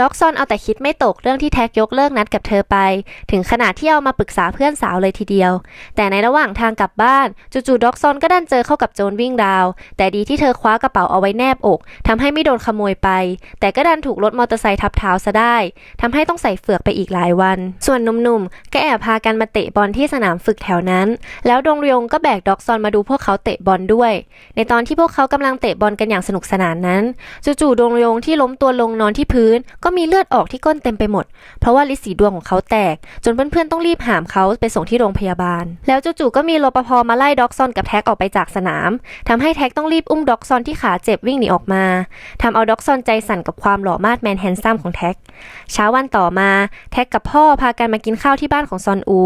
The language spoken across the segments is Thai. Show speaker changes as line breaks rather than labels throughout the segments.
ด็อกซอนเอาแต่คิดไม่ตกเรื่องที่แท็กยกเลิกนัดกับเธอไป ถึงขนาดที่เอามาปรึกษาเพื่อนสาวเลยทีเดียว แต่ในระหว่างทางกลับบ้านจู่ๆด็อกซอนก็ดันเจอเข้ากับโจรวิ่งราว แต่ดีที่เธอคว้ากระเป๋าเอาไว้แนบอกทำให้ไม่โดนขโมยไป แต่ก็ดันถูกรถมอเตอร์ไซค์ทับเท้าซะได้ทำให้ต้องใส่เฟือกไปอีกหลายวัน ส่วนหนุ่มๆก็แอบพากันมาเตะบอลที่สนามฝึกแถวนั้น แล้วดงเรียงก็แบกด็อกซอนมาดูพวกเขาเตะบอลด้วย ในตอนที่พวกเขากำลังเตะบอลกันอย่างสนุกสนานนั้น จู่ๆดงเรียงที่ล้มตัวลงนอนที่พื้นก็มีเลือดออกที่ก้นเต็มไปหมด เพราะว่าลิสีดวงของเขาแตก จนเพื่อนๆต้องรีบหามเขาไปส่งที่โรงพยาบาล แล้วจู่ๆก็มีรปภมาไล่ด็อกซอนกับแท็กออกไปจากสนามทำให้แท็กต้องรีบอุ้มด็อกซอนที่ขาเจ็บวิ่งหนีออกมาทำเอาด็อกซอนใจสั่นกับความหล่อมาดแมนแฮนซัมของแท็กเช้าวันต่อมาแท็กกับพ่อพากันมากินข้าวที่บ้านของซอนอู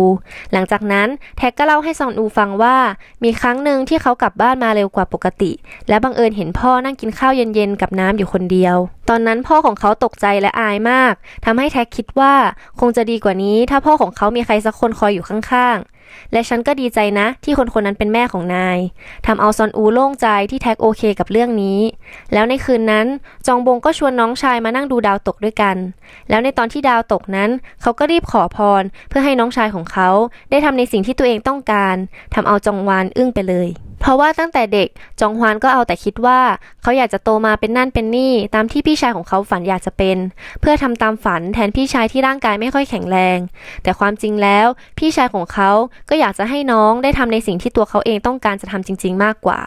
หลังจากนั้นแท็กก็เล่าให้ซอนอูฟังว่ามีครั้งหนึ่งที่เขากลับบ้านมาเร็วกว่าปกติ และบังเอิญเห็นพ่อนั่งกินข้าวเย็นๆกับน้ำอยู่คนเดียว ตอนนั้นพ่อของเขาตกใจและอายมากทำให้แท็กคิดว่าคงจะดีกว่านี้ ถ้าพ่อของเขามีใครสักคนคอยอยู่ข้างๆ และฉันก็ดีใจนะ ที่คนคนนั้นเป็นแม่ของนายทำเอาซอนอูโล่งใจที่แท็กโอเคกับเรื่องนี้ แล้วในคืนนั้นจองบงก็ชวนน้องชายมานั่งดูดาวตกด้วยกัน แล้วในตอนที่ดาวตกนั้น เขาก็รีบขอพร เพื่อให้น้องชายของเขา ได้ทำในสิ่งที่ตัวเองต้องการทำเอาจองวานอึ้งไปเลย ราะว่าตั้งแต่เด็กจองฮวานก็เอาแต่คิดว่า เขาอยากจะโตมาเป็นนั่นเป็นนี่ ตามที่พี่ชายของเขาฝันอยากจะเป็น เพื่อทำตามฝันแทนพี่ชายที่ร่างกายไม่ค่อยแข็งแรง แต่ความจริงแล้วพี่ชายของเขาก็อยากจะให้น้องได้ทำในสิ่งที่ตัวเขาเองต้องการจะทำจริง ๆ มากกว่า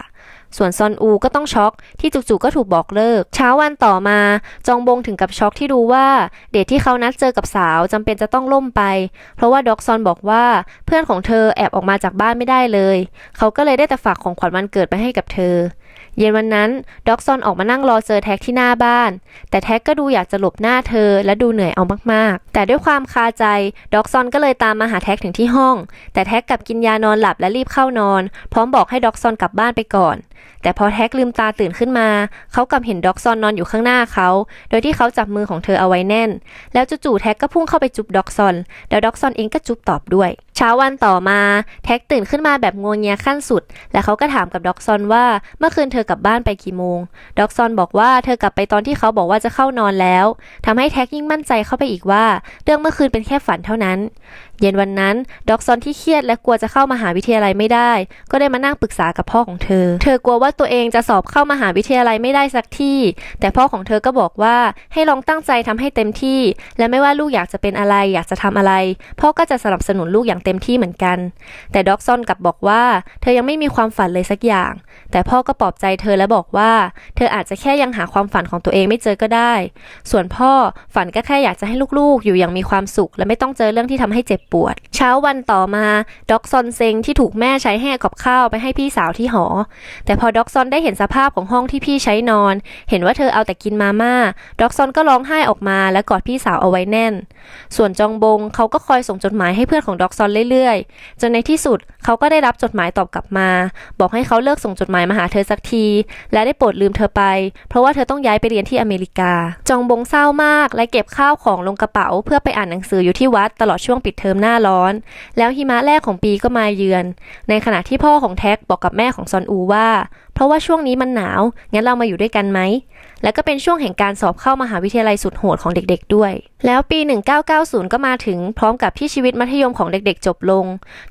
ส่วนซอนอูก็ต้องช็อกที่จู่ๆก็ถูกบอกเลิก เช้าวันต่อมา จองบงถึงกับช็อกที่รู้ว่า เดทที่เขานัดเจอกับสาวจำเป็นจะต้องล่มไป เพราะว่าด็อกซอนบอกว่าเพื่อนของเธอแอบออกมาจากบ้านไม่ได้เลย เขาก็เลยได้แต่ฝากของขวัญวันเกิดไปให้กับเธอ เย็นวันนั้นด็อกซอนออกมานั่งรอเจอแท็กที่หน้าบ้าน แต่แท็กก็ดูอยากจะหลบหน้าเธอและดูเหนื่อยเอามากๆ แต่ด้วยความคาใจด็อกซอนก็เลยตามมาหาแท็กถึงที่ห้อง แต่แท็กกลับกินยานอนหลับและรีบเข้านอน พร้อมบอกให้ด็อกซอนกลับบ้านไปก่อน แต่พอแท็กลืมตาตื่นขึ้นมา เขากลับเห็นด็อกซอนนอนอยู่ข้างหน้าเขา โดยที่เขาจับมือของเธอเอาไว้แน่น แล้วจู่ๆแท็กก็พุ่งเข้าไปจุบด็อกซอน แล้วด็อกซอนเองก็จุบตอบด้วย ช้าวันต่อมาแท็กตื่นขึ้นมาแบบงวงเงียขั้นสุด และเขาก็ถามกับด็อกซอนว่าเมื่อคืนเธอกลับบ้านไปกี่โมง ด็อกซอนบอกว่าเธอกลับไปตอนที่เขาบอกว่าจะเข้านอนแล้วทำให้แท็กยิ่งมั่นใจเข้าไปอีกว่า เรื่องเมื่อคืนเป็นแค่ฝันเท่านั้น เย็นวันนั้นด็อกซอนที่เครียดและกลัวจะเข้ามหาวิทยาลัยไม่ได้ ก็ได้มานั่งปรึกษากับพ่อของเธอ เธอกลัวว่าตัวเองจะสอบเข้ามหาวิทยาลัยไม่ได้สักที่ แต่พ่อของเธอก็บอกว่าให้ลองตั้งใจทำให้เต็มที่ และไม่ว่าลูกอยากจะเป็นอะไรอยากจะทำอะไร พ่อก็จะสนับสนุนลูกอย่างเต็มที่เหมือนกัน แต่ด็อกซอนกลับบอกว่า เธอยังไม่มีความฝันเลยสักอย่าง แต่พ่อก็ปลอบใจเธอและบอกว่า เธออาจจะแค่ยังหาความฝันของตัวเองไม่เจอก็ได้ ส่วนพ่อฝันก็แค่อยากจะให้ลูกๆ อยู่อย่างมีความสุข และไม่ต้องเจอเรื่องที่ทำให้เจ็บปวด เช้าวันต่อมาด็อกซอนเซงที่ถูกแม่ใช้ให้กับข้าวไปให้พี่สาวที่หอ แต่พอด็อกซอนได้เห็นสภาพของห้องที่พี่ใช้นอน เห็นว่าเธอเอาแต่กินมาม่าด็อกซอนก็ร้องไห้ออกมาและกอดพี่สาวเอาไว้แน่น ส่วนจองบงเขาก็คอยส่งจดหมายให้เพื่อนของด็อกซอนเรื่อยๆ จนในที่สุดเขาก็ได้รับจดหมายตอบกลับมา บอกให้เขาเลิกส่งจดหมายมาหาเธอสักที และได้โปรดลืมเธอไป เพราะว่าเธอต้องย้ายไปเรียนที่อเมริกา จองบงเศร้ามากและเก็บข้าวของลงกระเป๋า เพื่อไปอ่านหนังสืออยู่ที่วัดตลอดช่วงปิดเทอมหน้าร้อน แล้วหิมะแรกของปีก็มาเยือน ในขณะที่พ่อของแท็กบอกกับแม่ของซอนอูว่า ราะว่าช่วงนี้มันหนาว งั้นเรามาอยู่ด้วยกันไหม และก็เป็นช่วงแห่งการสอบเข้ามหาวิทยาลัยสุดโหดของเด็กๆด้วย แล้วปี 1990 ก็มาถึงพร้อมกับที่ชีวิตมัธยมของเด็กๆ จบลง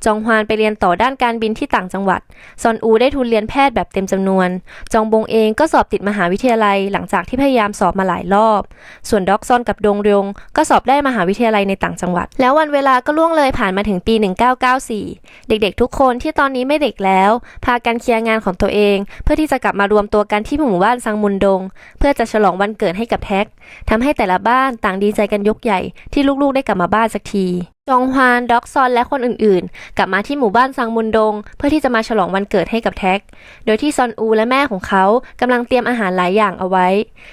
จองฮวานไปเรียนต่อด้านการบินที่ต่างจังหวัด ซอนอูได้ทุนเรียนแพทย์แบบเต็มจำนวน จองบงเองก็สอบติดมหาวิทยาลัย หลังจากที่พยายามสอบมาหลายรอบ ส่วนด็อกซอนกับดงเรืองก็สอบได้มหาวิทยาลัยในต่างจังหวัด แล้ววันเวลาก็ล่วงเลยผ่านมาถึงปี 1994 เด็กๆ ทุกคนที่ตอนนี้ไม่เด็กแล้ว พากันเคลียร์งานของตัวเองเพื่อที่จะกลับมารวมตัวกันที่หมู่บ้านซังมุนดง เพื่อจะฉลองวันเกิดให้กับแท็กทำให้แต่ละบ้านต่างดีใจกันยกใหญ่ที่ลูกๆได้กลับมาบ้านสักที จองฮวานด็อกซอน และคนอื่นๆ กลับมาที่หมู่บ้านซังมุนดง เพื่อที่จะมาฉลองวันเกิดให้กับแท็ก โดยที่ซอนอูและแม่ของเขากำลังเตรียมอาหารหลายอย่างเอาไว้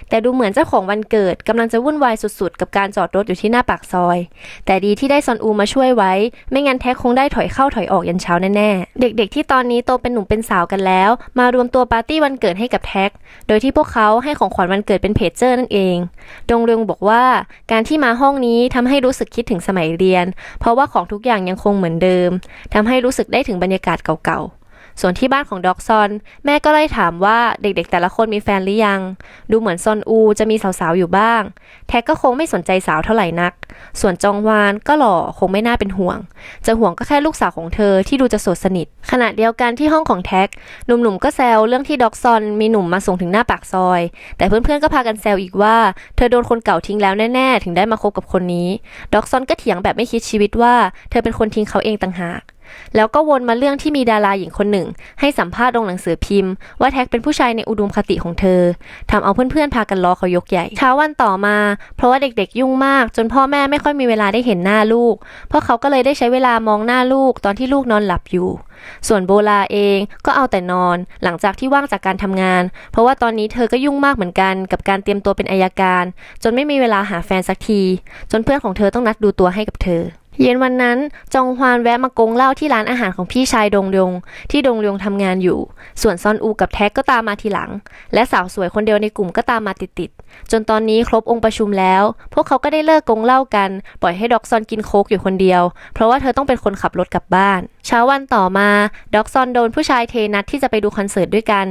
แต่ดูเหมือนเจ้าของวันเกิดกำลังจะวุ่นวายสุดๆ กับการจอดรถอยู่ที่หน้าปากซอย แต่ดีที่ได้ซอนอูมาช่วยไว้ ไม่งั้นแท็กคงได้ถอยเข้าถอยออกยันเช้าแน่ๆ เด็กๆ ที่ตอนนี้โตเป็นหนุ่มเป็นสาวกันแล้ว มารวมตัวปาร์ตี้วันเกิดให้กับแท็ก โดยที่พวกเขาให้ของขวัญวันเกิดเป็นเพจเจอร์นั่นเอง ดงเรืองบอกว่าการที่มาห้องนี้ทำให้รู้สึกคิดถึงสมัยเรียนเพราะว่าของทุกอย่างยังคงเหมือนเดิมทำให้รู้สึกได้ถึงบรรยากาศเก่าๆ ส่วนที่บ้านของด็อกซอน แม่ก็เลยถามว่าเด็กๆ แต่ละคนมีแฟนหรือยัง ดูเหมือนซอนอูจะมีสาวๆ อยู่บ้าง แท็กก็คงไม่สนใจสาวเท่าไหร่นัก ส่วนจองวานก็หล่อคงไม่น่าเป็นห่วง จะห่วงก็แค่ลูกสาวของเธอที่ดูจะโสดสนิท ขณะเดียวกันที่ห้องของแท็กหนุ่มๆก็แซวเรื่องที่ด็อกซอนมีหนุ่มมาส่งถึงหน้าปากซอย แต่เพื่อนๆก็พากันแซวอีกว่า เธอโดนคนเก่าทิ้งแล้วแน่ๆ ถึงได้มาคบกับคนนี้ด็อกซอนก็เถียงแบบไม่คิดชีวิตว่า เธอเป็นคนทิ้งเขาเองต่างหาก แล้วก็วนมาเรื่องที่มีดาราหญิงคนหนึ่ง ให้สัมภาษณ์ลงหนังสือพิมพ์ ว่าแท็กเป็นผู้ชายในอุดมคติของเธอทำเอาเพื่อนๆพากันล้อเขายกใหญ่ เช้าวันต่อมา เพราะว่าเด็กๆยุ่งมาก จนพ่อแม่ไม่ค่อยมีเวลาได้เห็นหน้าลูก เพราะเขาก็เลยได้ใช้เวลามองหน้าลูกตอนที่ลูกนอนหลับอยู่ ส่วนโบลาเองก็เอาแต่นอนหลังจากที่ว่างจากการทำงาน เพราะว่าตอนนี้เธอก็ยุ่งมากเหมือนกันกับการเตรียมตัวเป็นอายการ จนไม่มีเวลาหาแฟนสักที จนเพื่อนของเธอต้องนัดดูตัวให้กับเธอ เย็นวันนั้นจองฮวานแวะมากงเหล้าที่ร้านอาหารของพี่ชายดงยงที่ดงยงทำงานอยู่ ส่วนซอนอูกับแท็กก็ตามมาทีหลัง และสาวสวยคนเดียวในกลุ่มก็ตามมาติดๆจนตอนนี้ครบองค์ประชุมแล้ว พวกเขาก็ได้เลิกกงเหล้ากัน ปล่อยให้ด็อกซอนกินโค้กอยู่คนเดียว เพราะว่าเธอต้องเป็นคนขับรถกลับบ้าน เช้าวันต่อมาด็อกซอนโดนผู้ชายเทนัดที่จะไปดูคอนเสิร์ตด้วยกัน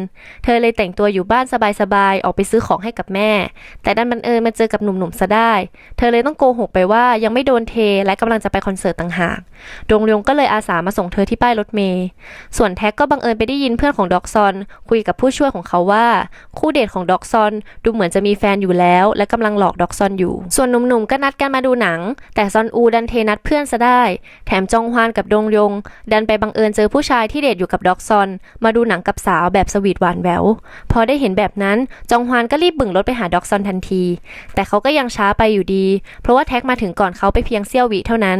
เธอเลยแต่งตัวอยู่บ้านสบายๆออกไปซื้อของให้กับแม่ แต่ดันบังเอิญมาเจอกับหนุ่มๆซะได้ เธอเลยต้องโกหกไปว่ายังไม่โดนเทและกำลังจะไปคอนเสิร์ตต่างหาก ดงยงก็เลยอาสามาส่งเธอที่ป้ายรถเมล์ส่วนแท็กก็บังเอิญไปได้ยินเพื่อนของด็อกซอน คุยกับผู้ช่วยของเขาว่า คู่เดทของด็อกซอนดูเหมือนจะมีแฟนอยู่แล้ว และกำลังหลอกด็อกซอนอยู่ ส่วนหนุ่มๆก็นัดกันมาดูหนัง แต่ซอนอูดันเทนัดเพื่อนซะได้ แถมจองฮวานกับดงยง ดันไปบังเอิญเจอผู้ชายที่เดทอยู่กับด็อกซอน มาดูหนังกับสาวแบบสวีทหวานแหวว พอได้เห็นแบบนั้นจองฮวานก็รีบบึ่งรถไปหาด็อกซอนทันที แต่เขาก็ยังช้าไปอยู่ดี เพราะว่าแท็กมาถึงก่อนเขาไปเพียงเสี้ยววิเท่านั้น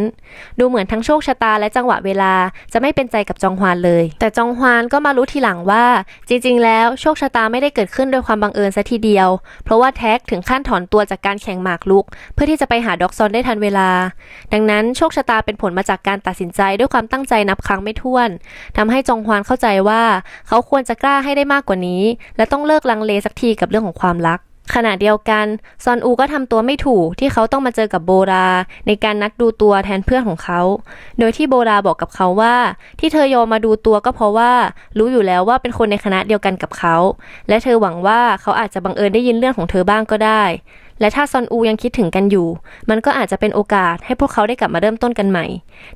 ดูเหมือนทั้งโชคชะตาและจังหวะเวลาจะไม่เป็นใจกับจองฮวานเลย แต่จองฮวานก็มารู้ทีหลังว่า จริง ๆ แล้วโชคชะตาไม่ได้เกิดขึ้นโดยความบังเอิญซะทีเดียว เพราะว่าแท็กถึงขั้นถอนตัวจากการแข่งหมากรุก เพื่อที่จะไปหาด็อกซอนได้ทันเวลา ดังนั้นโชคชะตาเป็นผลมาจากการตัดสินใจด้วยความตั้งใจนับครั้งไม่ถ้วนทำให้จองฮวานเข้าใจว่า เขาควรจะกล้าให้ได้มากกว่านี้ และต้องเลิกลังเลสักทีกับเรื่องของความรัก ขณะเดียวกัน ซอนอูก็ทำตัวไม่ถูกที่เขาต้องมาเจอกับโบราในการนัดดูตัวแทนเพื่อนของเขา โดยที่โบราบอกกับเขาว่า ที่เธอยอมมาดูตัวก็เพราะว่า รู้อยู่แล้วว่าเป็นคนในคณะเดียวกันกับเขา และเธอหวังว่าเขาอาจจะบังเอิญได้ยินเรื่องของเธอบ้างก็ได้ และถ้าซอนอูยังคิดถึงกันอยู่ มันก็อาจจะเป็นโอกาสให้พวกเขาได้กลับมาเริ่มต้นกันใหม่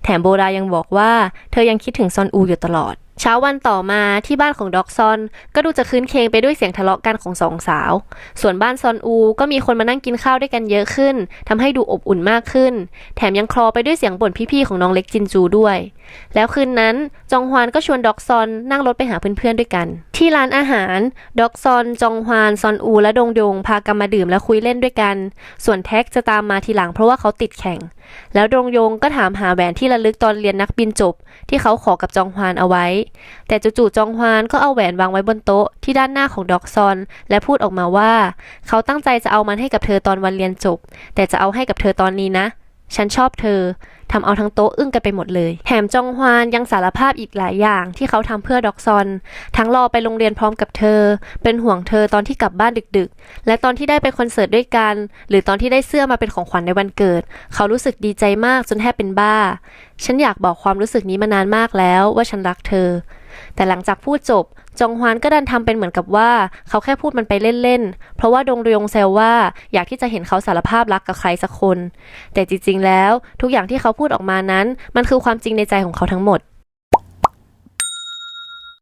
แถมโบรายังบอกว่า เธอยังคิดถึงซอนอูอยู่ตลอด เช้าวันต่อมาที่บ้านของด็อกซอน ก็ดูจะคืนเคงไปด้วยเสียงทะเลาะกันของสองสาว ส่วนบ้านซอนอูก็มีคนมานั่งกินข้าวด้วยกันเยอะขึ้นทำให้ดูอบอุ่นมากขึ้น แถมยังคลอไปด้วยเสียงบ่นพี่ๆของน้องเล็กจินจูด้วย แล้วคืนนั้นจองฮวานก็ชวนด็อกซอนนั่งรถไปหาเพื่อนๆด้วยกัน ที่ร้านอาหารด็อกซอน จองฮวานซอนอูและดงดงพากันมาดื่มและคุยเล่นด้วยกัน ส่วนแท็กจะตามมาทีหลังเพราะว่าเขาติดแข่ง แล้วดงยงก็ถามหาแหวนที่ระลึกตอนเรียนนักบินจบ ที่เขาขอกับจองฮวานเอาไว้แต่จู่ๆจองฮวานก็เอาแหวนวางไว้บนโต๊ะที่ด้านหน้าของด็อกซอน และพูดออกมาว่า เขาตั้งใจจะเอามันให้กับเธอตอนวันเรียนจบ แต่จะเอาให้กับเธอตอนนี้นะ ฉันชอบเธอทำเอาทั้งโต๊ะอึ้งกันไปหมดเลย แถมจองฮวานยังสารภาพอีกหลายอย่างที่เขาทำเพื่อด็อกซอน ทั้งรอไปโรงเรียนพร้อมกับเธอ เป็นห่วงเธอตอนที่กลับบ้านดึกๆ และตอนที่ได้ไปคอนเสิร์ตด้วยกัน หรือตอนที่ได้เสื้อมาเป็นของขวัญในวันเกิด เขารู้สึกดีใจมากจนแทบเป็นบ้า ฉันอยากบอกความรู้สึกนี้มานานมากแล้วว่าฉันรักเธอ แต่หลังจากพูดจบ จองฮวานก็ดันทำเป็นเหมือนกับว่าเขาแค่พูดมันไปเล่นๆ เพราะว่าดงเรียงแซวว่าอยากที่จะเห็นเขาสารภาพรักกับใครสักคน แต่จริงๆแล้วทุกอย่างที่เขาพูดออกมานั้น มันคือความจริงในใจของเขาทั้งหมด